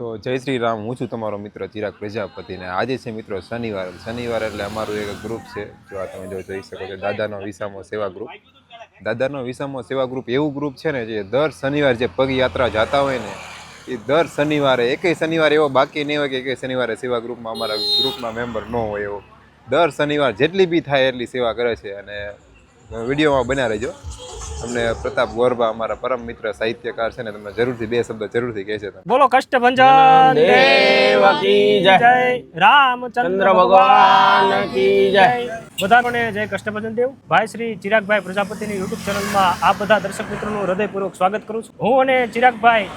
તો જય શ્રી રામ. હું છું તમારો મિત્ર ચિરાગ પ્રજાપતિ ને આજે છે મિત્રો શનિવાર. શનિવાર એટલે અમારું એક ગ્રુપ છે, જો આ તમે જોઈ શકો છો, દાદાનો વિસામો સેવા ગ્રુપ દાદાનો વિસામો સેવા ગ્રુપ એવું ગ્રુપ છે ને જે દર શનિવાર જે પગયાત્રા જતા હોય ને, એ દર શનિવારે, એકેય શનિવાર એવો બાકી નહીં હોય કે એકેય શનિવારે સેવા ગ્રુપમાં અમારા ગ્રુપના મેમ્બર ન હોય એવો. દર શનિવાર જેટલી બી થાય એટલી સેવા કરે છે અને વિડીયોમાં બન્યા રહેજો. અમને પ્રતાપ ગોરબા અમારા પરમ મિત્ર સાહિત્યકાર છે ને તમને જરૂરથી બે શબ્દ જરૂરથી કહે છે. બોલો કષ્ટભંજન દેવ કી જય. રામચંદ્ર ભગવાન કી જય. બધાને જય કષ્ટભંજન દેવ. ભાઈ શ્રી ચિરાગભાઈ પ્રજાપતિની યુટ્યુબ ચેનલમાં આ બધા દર્શક મિત્રોનું હૃદયપૂર્વક સ્વાગત કરું છું. હું અને ચિરાગભાઈ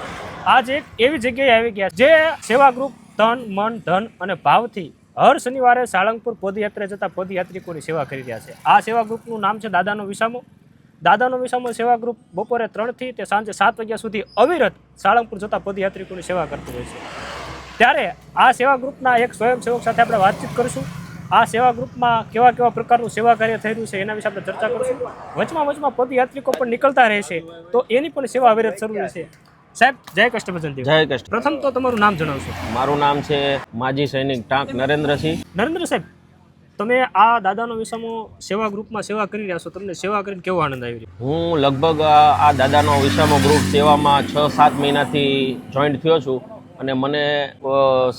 આજ એક એવી જગ્યાએ આવી ગયા જે સેવા ગ્રુપ તન મન ધન અને ભાવથી હર શનિવારે સાળંગપુર પદયાત્રા જતા પદયાત્રિકોની સેવા કરી રહ્યા છે. આ સેવા ગ્રુપનું નામ છે દાદાનો વિસામો. દાદાનો વિસામો સેવા ગ્રુપ બપોરે ત્રણથી તે સાંજે સાત વાગ્યા સુધી અવિરત સાળંગપુર જતા પદયાત્રિકોની સેવા કરતું હોય છે. ત્યારે આ સેવા ગ્રુપના એક સ્વયંસેવક સાથે આપણે વાતચીત કરીશું. આ સેવા ગ્રુપમાં કેવા કેવા પ્રકારનું સેવા કાર્ય થઈ રહ્યું છે એના વિશે આપણે ચર્ચા કરીશું. વચમાં વચમાં પદયાત્રિકો પણ નીકળતા રહેશે તો એની પણ સેવા અવિરત શરૂ રહેશે. સાહેબ જય કષ્ટભજન જય કૃષ્ણ. પ્રથમ તો તમારું નામ જણાવશો. મારું નામ છે માજી સૈનિક ટાંક નરેન્દ્રસિંહ. નરેન્દ્ર સાહેબ તમે આ દાદાનો વિષમો સેવા ગ્રુપમાં સેવા કરી રહ્યા છો, તમને સેવા કરીને કેવો આનંદ આવી રહ્યો? હું લગભગ આ આ દાદાનો વિસામો ગ્રુપ સેવામાં છ સાત મહિનાથી જોઈન્ટ થયો છું અને મને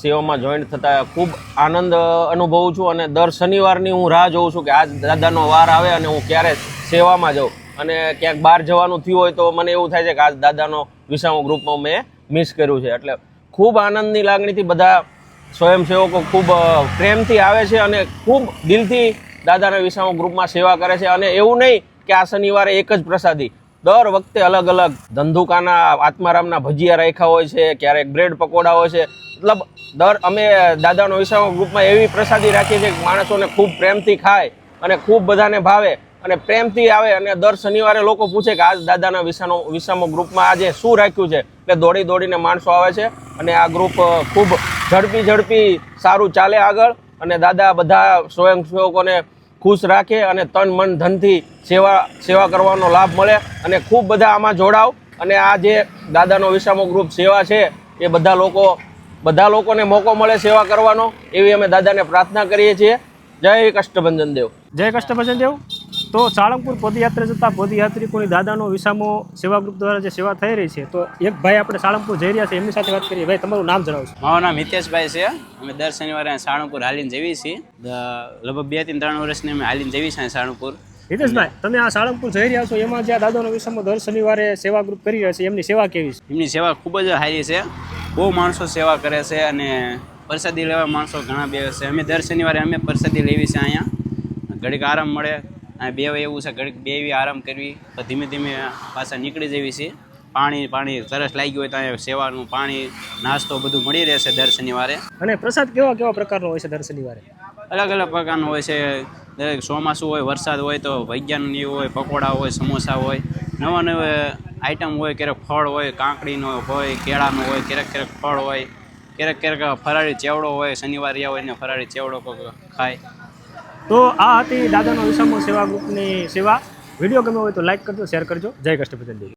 સેવામાં જોઈન્ટ થતાં ખૂબ આનંદ અનુભવું છું અને દર શનિવારની હું રાહ જોઉં છું કે આ દાદાનો વાર આવે અને હું ક્યારે સેવામાં જાઉં. અને ક્યાંક બહાર જવાનું થયું હોય તો મને એવું થાય છે કે આજ દાદાનો વિસામો ગ્રુપમાં મેં મિસ કર્યું છે. એટલે ખૂબ આનંદની લાગણીથી બધા સ્વયંસેવકો ખૂબ પ્રેમથી આવે છે અને ખૂબ દિલથી દાદાના વિસામો ગ્રુપમાં સેવા કરે છે. અને એવું નહીં કે આ શનિવારે એક જ પ્રસાદી. દર વખતે અલગ અલગ ધંધુકાના, આત્મારામના ભજીયા રાખ્યા હોય છે, ક્યારેક બ્રેડ પકોડા હોય છે. મતલબ દર, અમે દાદાનો વિસામો ગ્રુપમાં એવી પ્રસાદી રાખીએ છીએ કે માણસોને ખૂબ પ્રેમથી ખાય અને ખૂબ બધાને ભાવે અને પ્રેમથી આવે. અને દર શનિવારે લોકો પૂછે કે આજ દાદાના વિસાનો, વિસામો ગ્રુપમાં આજે શું રાખ્યું છે? એટલે દોડી દોડીને માણસો આવે છે અને આ ગ્રુપ ખૂબ ઝડપી ઝડપી સારું ચાલે આગળ અને દાદા બધા સ્વયંસેવકોને ખુશ રાખે અને તન મન ધનથી સેવા સેવા કરવાનો લાભ મળે અને ખૂબ બધા આમાં જોડાવ. અને આ જે દાદાનો વિસામો ગ્રુપ સેવા છે, એ બધા લોકો, બધા લોકોને મોકો મળે સેવા કરવાનો, એવી અમે દાદાને પ્રાર્થના કરીએ છીએ. જય કષ્ટભંજન દેવ. જય કષ્ટભંજન દેવ. તો સાળંગપુર પદયાત્રા જતા પદયાત્રિકોની દાદાનો વિસામો સેવા ગ્રુપ દ્વારા જે સેવા થઈ રહી છે તો એક ભાઈ આપણે સાળંગપુર જઈ રહ્યા છે એમની સાથે વાત કરીએ. ભાઈ તમારું નામ જણાવશો મારું નામ હિતેશભાઈ છે. અમે દર શનિવારે સાળંગપુર હાલીને જઈએ છીએ. લગભગ બેથી ત્રણ વર્ષની અમે હાલીને જઈએ છીએ સાળંગપુર. હિતેશભાઈ તમે આ સાળંગપુર જઈ રહ્યા છો એમાં જ્યાં દાદાનો વિસામો દર શનિવારે સેવા ગ્રુપ કરી રહ્યા છે એમની સેવા કેવી છે? એમની સેવા ખૂબ જ સારી છે. બહુ માણસો સેવા કરે છે અને પ્રસાદી લેવા માણસો ઘણા બે છે. અમે દર શનિવારે અમે પ્રસાદી લેવી છે અહીંયા. ઘડીક આરામ મળે અને બે એવું છે ઘડીક બે એવી આરામ કરવી. તો ધીમે ધીમે પાછા નીકળી જવી છે. પાણી પાણી તરસ લાગી હોય તો અહીંયા સેવાનું પાણી નાસ્તો બધું મળી રહેશે દર શનિવારે. અને પ્રસાદ કેવા કેવા પ્રકારનો હોય છે દર શનિવારે? અલગ અલગ પ્રકારનું હોય છે. દરેક ચોમાસું હોય વરસાદ હોય તો વૈજ્ઞાનિક હોય પકોડા હોય સમોસા હોય. નવા નવા આઈટમ હોય ક્યારેક ફળ હોય કાંકડીનો હોય કેળાનો હોય ક્યારેક ક્યારેક ફળ હોય ક્યારેક ક્યારેક ફરાળી ચેવડો હોય શનિવાર હોય ને ફરાળી ચેવડો ખાય. તો આ હતી દાદાનો વિસામો સેવા ગ્રુપની સેવા. વીડિયો ગમ્યો હોય તો લાઈક કરજો, શેર કરજો. જય કષ્ટભજન દેવ.